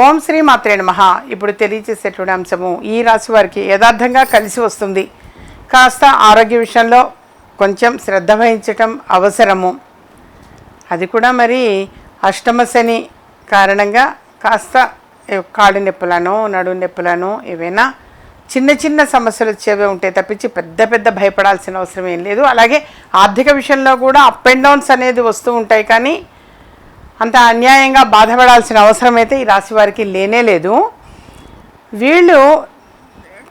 ఓం శ్రీ మాత్రే నమ. ఇప్పుడు తెలియచేసేటువంటి అంశము ఈ రాశి వారికి యథార్థంగా కలిసి వస్తుంది. కాస్త ఆరోగ్య విషయంలో కొంచెం శ్రద్ధ వహించటం అవసరము. అది కూడా మరి అష్టమ శని కారణంగా కాస్త కాళ్ళు నొప్పులను నడు నొప్పులను ఏవైనా చిన్న చిన్న సమస్యలు వచ్చేవే ఉంటాయి తప్పించి పెద్ద పెద్ద భయపడాల్సిన అవసరం ఏం లేదు. అలాగే ఆర్థిక విషయంలో కూడా అప్ అండ్ డౌన్స్ అనేది వస్తూ ఉంటాయి. కానీ అంత అన్యాయంగా బాధపడాల్సిన అవసరం అయితే ఈ రాశి వారికి లేనే లేదు. వీళ్ళు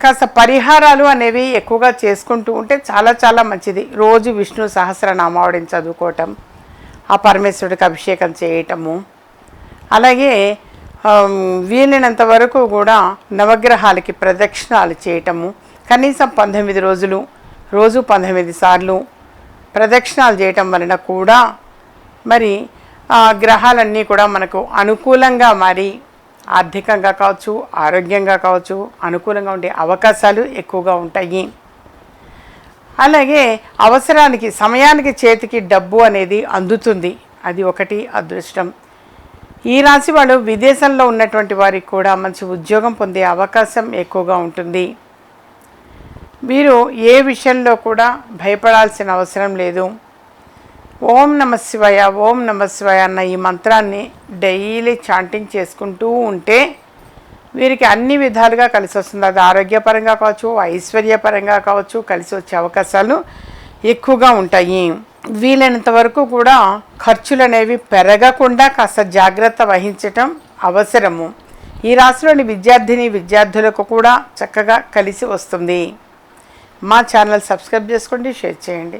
కాస్త పరిహారాలు అనేవి ఎక్కువగా చేసుకుంటూ ఉంటే చాలా చాలా మంచిది. రోజు విష్ణు సహస్రనామావడిని చదువుకోవటం ఆ పరమేశ్వరుడికి అభిషేకం చేయటము. అలాగే వీలైనంతవరకు వీలైనంత వరకు కూడా నవగ్రహాలకి ప్రదక్షిణాలు చేయటము. కనీసం పంతొమ్మిది రోజులు రోజు పంతొమ్మిది సార్లు ప్రదక్షిణాలు చేయటం వలన కూడా మరి గ్రహాలన్నీ కూడా మనకు అనుకూలంగా మారి ఆర్థికంగా కావచ్చు ఆరోగ్యంగా కావచ్చు అనుకూలంగా ఉండే అవకాశాలు ఎక్కువగా ఉంటాయి. అలాగే అవసరానికి సమయానికి చేతికి డబ్బు అనేది అందుతుంది. అది ఒకటి అదృష్టం. ఈ రాశి వాళ్ళు విదేశంలో ఉన్నటువంటి వారికి కూడా మంచి ఉద్యోగం పొందే అవకాశం ఎక్కువగా ఉంటుంది. వీరు ఏ విషయంలో కూడా భయపడాల్సిన అవసరం లేదు. ఓం నమ శివాయ ఓం నమ శివాయ అన్న ఈ మంత్రాన్ని డైలీ చాంటింగ్ చేసుకుంటూ ఉంటే వీరికి అన్ని విధాలుగా కలిసి వస్తుంది. అది ఆరోగ్యపరంగా కావచ్చు ఐశ్వర్యపరంగా కావచ్చు కలిసి వచ్చే అవకాశాలు ఎక్కువగా ఉంటాయి. వీలైనంత వరకు కూడా ఖర్చులు అనేవి పెరగకుండా కాస్త జాగ్రత్త వహించటం అవసరము. ఈ రాశిలోని విద్యార్థిని విద్యార్థులకు కూడా చక్కగా కలిసి వస్తుంది. మా ఛానల్ సబ్స్క్రైబ్ చేసుకోండి షేర్ చేయండి.